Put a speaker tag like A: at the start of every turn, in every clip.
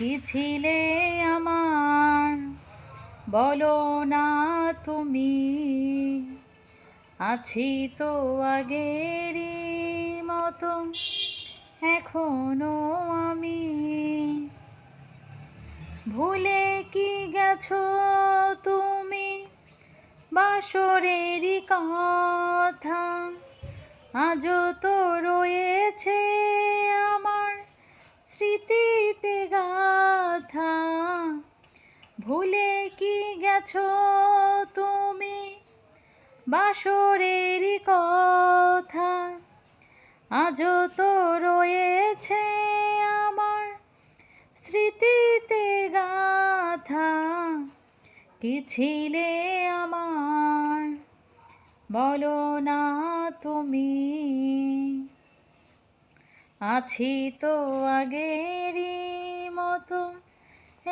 A: কি ছিলে আমার? বলো না তুমি। আছি তো আগেরই মতো, এখনও আমি। ভুলে কি গেছো তুমি? বাসরেরই কথা আজও তো রয়েছে আমার ভুলে কি গেছো তুমি? বাসরেরই কথা। আজও তো রয়েছে আমার স্মৃতিতে গাথা। কি ছিলে আমার? বলো না তুমি। আছি তো আগেরই মতো।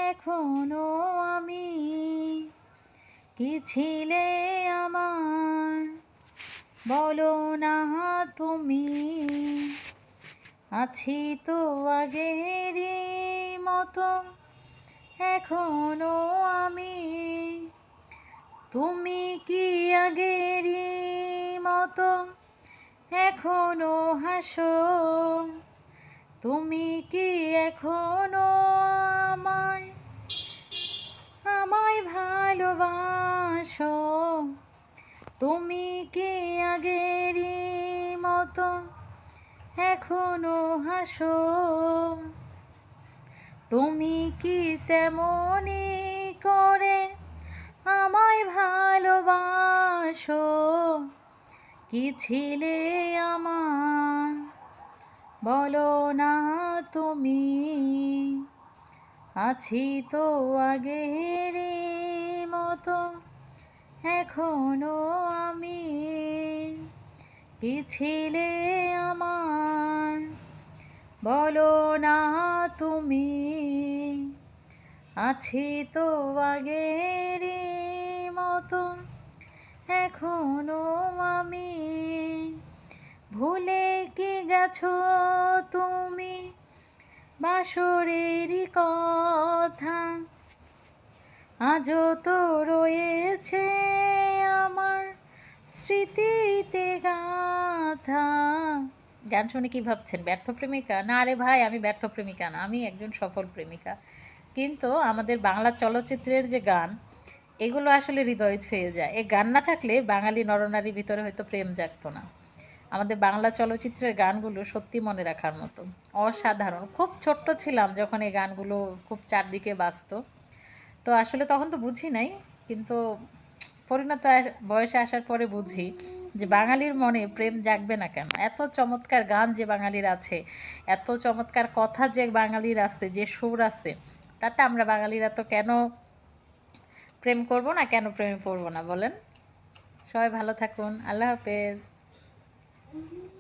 A: এখনও আমি কি ছিলে আমার? বলো না তুমি, আছি তো আগেরই মতো, এখনও আমি। তুমি কি আগেরই মতো, এখনও হাসো? তুমি কি এখনও আমায় আমায় ভালোবাসো। তুমি কি আগেরই মতো এখনও হাসো? তুমি কি তেমনই করে আমায় ভালোবাসো? কি ছিলে আমার? বলো না তুমি। আছি তো আগের মতো। এখনও আমি কি ছিলে আমার। বলো না তুমি, আছি তো আগের মতো। এখনও আমি ভুলে কি গেছো তুমি? বাসরেরই কথা। আজও তো রয়েছে আমার স্মৃতিতে গাথা। গান শুনে কি ভাবছেন? ব্যর্থ প্রেমিকা? না আরে ভাই, আমি ব্যর্থ প্রেমিকা না, আমি একজন সফল প্রেমিকা। কিন্তু আমাদের বাংলা চলচ্চিত্রের যে গান, এগুলো আসলে হৃদয় ছুঁয়ে যায়। এই গান না থাকলে বাঙালি নরনারীর ভিতরে হয়তো প্রেম জাগতো না। আমাদের বাংলা চলচ্চিত্রের গানগুলো সত্যি মনে রাখার মতো। অসাধারণ। খুব ছোট্ট ছিলাম যখন এই গানগুলো খুব চারদিকে বাজতো। তো আসলে তখন তো বুঝি নাই, কিন্তু পরিণত বয়সে আসার পরে বুঝি যে বাঙালির মনে প্রেম জাগবে না কেন? এত চমৎকার গান যে বাঙালির আছে, এত চমৎকার কথা যে বাঙালির আছে, যে সুর আছে, তাতে আমরা বাঙালিরা তো কেন প্রেম করব না, কেন প্রেমে পড়ব না বলেন? সবাই ভালো থাকুন। আল্লাহ হাফেজ। Mm-hmm.